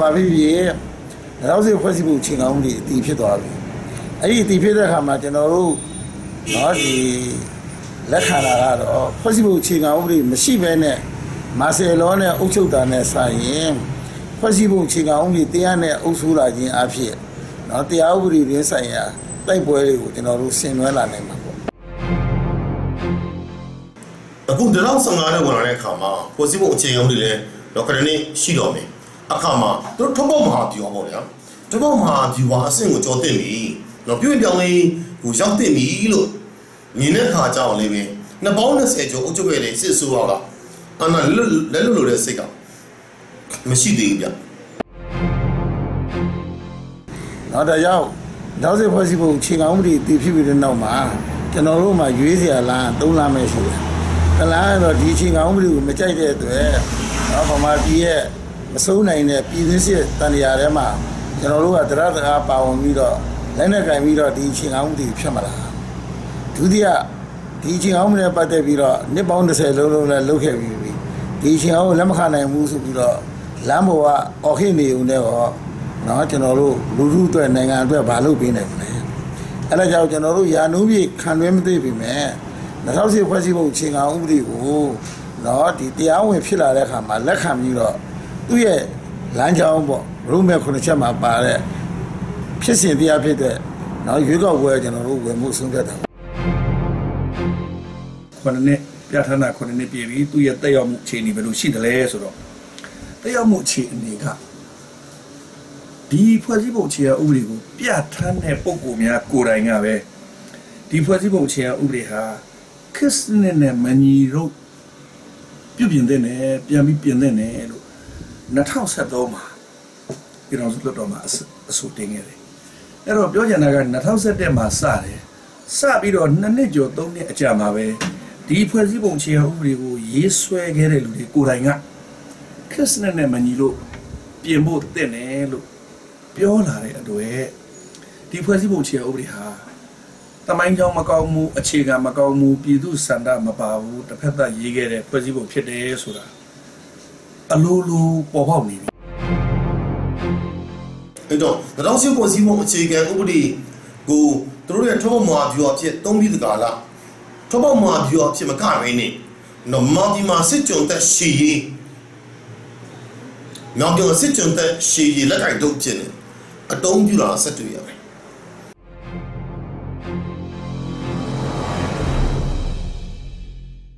ဘာဖြစ်ဖြစ်နောက်စီဖွဲ့စည်းမှုချိန်ကောင်းမှုတွေအတီးဖြစ်သွားပြီအဲ့ဒီအတီးဖြစ်တဲ့အခါမှာကျွန်တော်တို့နော်ဒီလက်ခံလာကတော့ဖွဲ့စည်းမှုချိန်ကောင်းမှုတွေမရှိဘဲနဲ့မာဆယ်လောနဲ့အုပ်ချုပ်တာနဲ့ဆိုင်ရင်ဖွဲ့စည်းမှုချိန်ကောင်းမှုတွေတရားနဲ့အုပ်စိုးလာခြင်းအဖြစ်နော်တရားဥပဒေရင်းဆိုင်ရာတိုက်ပွဲတွေကိုကျွန်တော်တို့ဆင်နွှဲလာနိုင်မှာပေါ့အခုဒီလောက်15နဲ့ဝင်လာတဲ့အခါမှာပေါ်စီဖို့အခြေအုံတွေလည်းတော့ခဏနေရှိတော့မယ် အခါမှာသူတို့ထုံးပေါမဟာဗျူဟာပေါ့ဗျာထုံးပေါမဟာဗျူဟာအဆင့်ကိုကြောတင်ပြီတော့ပြုပြင်ပြောင်းလဲကိုရောက်တင်ပြီလို့မြင်တဲ့အခါကြောင့်လေးပဲနှစ်ပေါင်း20ကျော်အုပ်ချုပ်ခဲ့တဲ့စစ်ဆိုးတော့ကအနာလက်လက်လွတ်လို့တဲ့စိတ်ကမရှိသေးဘူးဗျနောက်တော့ရောက်နောက်စစ်ဖွဲ့စည်းပုံခြေကောင်းမှုတွေတည်ဖြစ်ပြီးတဲ့နောက်မှာကျွန်တော်တို့မှရွေးစရာလမ်း၃လမ်းပဲရှိတယ်။တလားကတော့ဒီခြေကောင်းမှုတွေကိုမကြိုက်တဲ့အတွက်တော့ဗမာပြည်ရဲ့ မဆုံးနိုင်တဲ့ပြည်သူစစ်တန်ရာထဲမှာကျွန်တော်တို့ကတရားတရားပါဝင်ပြီးတော့လက်နဲ့ကင်ပြီးတော့ဒီချင်းအောင်တွေဖြစ်မလာဒုတိယဒီချင်းအောင်နဲ့ပတ်သက်ပြီးတော့နှစ်ပေါင်း30လုံးလုံးနဲ့လုပ်ခဲ့ပြီးပြီဒီချင်းအောင်လက်မခံနိုင်ဘူးဆိုပြီးတော့လမ်းပေါ်ကအော်ခိနေုံနဲ့တော့နော်ကျွန်တော်တို့လူလူအတွက်နိုင်ငံအတွက်ဘာလုပ်ပေးနိုင်မလဲအဲ့ဒါကြောင့်ကျွန်တော်တို့ယာနုပြေခံတွဲမသိပြီမဲ့2008ဖွဲ့စည်းပုံအခြေခံဥပဒေကိုနော်ဒီတရားဝင်ဖြစ်လာတဲ့အခါမှာလက်ခံပြီးတော့ သူ့ရဲ့လမ်းကြောင်းပေါ့ရုံးမဲ့ခုနှစ်ချက်မှာပါတဲ့ဖြစ်စဉ်တရားဖြစ်တဲ့နော်ရွေးကောက်ပွဲကျွန်တော်တို့ဝယ်မှုဆုံးဖြတ်တာခုနှစ်ပြဋ္ဌာန်းတာခုနှစ်ပြည်ပြီသူ့ရဲ့တက်ရောက်မှုအခြေအနေဘယ်လိုရှိသလဲဆိုတော့တက်ရောက်မှုအခြေအနေကဒီဖွဲ့စည်းပုံအခြေအဥပဒေကိုပြဋ္ဌာန်းတဲ့ပုံကိုများကိုယ်တိုင်ကပဲဒီဖွဲ့စည်းပုံအခြေအဥပဒေဟာခရစ်စနစ်နဲ့မညီတော့ပြုပြင်တဲ့နယ်ပြန်ပြီးပြင်တဲ့နယ်လို့ 2013မှာပြည်တော်စုလွှတ်တော်မှာအစအဆိုတင်ခဲ့တယ်အဲ့တော့ပြောချင်တာက2017မှာစတယ်စပြီးတော့နှစ်နှစ်ကျော်သုံးနှစ်အကြာမှာပဲဒီဖွဲ့စည်းပုံအခြေခံဥပဒေကိုရေးဆွဲခဲ့တဲ့လူတွေကိုယ်တိုင်ကခရစ်စနစ်နဲ့မညီလို့ပြင်ဖို့တင့်တယ်လို့ပြောလာတဲ့အတွက်ဒီဖွဲ့စည်းပုံအခြေခံဥပဒေဟာတမိုင်းကြောင်မကောင်းမှုအခြေခံမကောင်းမှုပြည်သူစန္ဒမပါဘူးတစ်ဖက်သက်ရေးခဲ့တဲ့ဖွဲ့စည်းပုံဖြစ်တယ်ဆိုတာ အလိုလိုပေါ်ပေါက်နေပြီအဲ့တော့2010ပေါ်စီဖို့အခြေခံဥပဒေကိုသူတို့ရဲ့ထောက်မှာဗျူအဖြစ်သုံးပြီးတကားလားထောက်မှာဗျူအဖြစ်မကရင်းနဲ့နော်မော်ဒီမာစစ်ကြုံတဲ့ရှီရီမော်ဒီမာစစ်ကြုံတဲ့ရှီရီလက်ထိုင်တော့ဖြစ်နေအတုံးပြလာဆက်တွေ့ရမယ်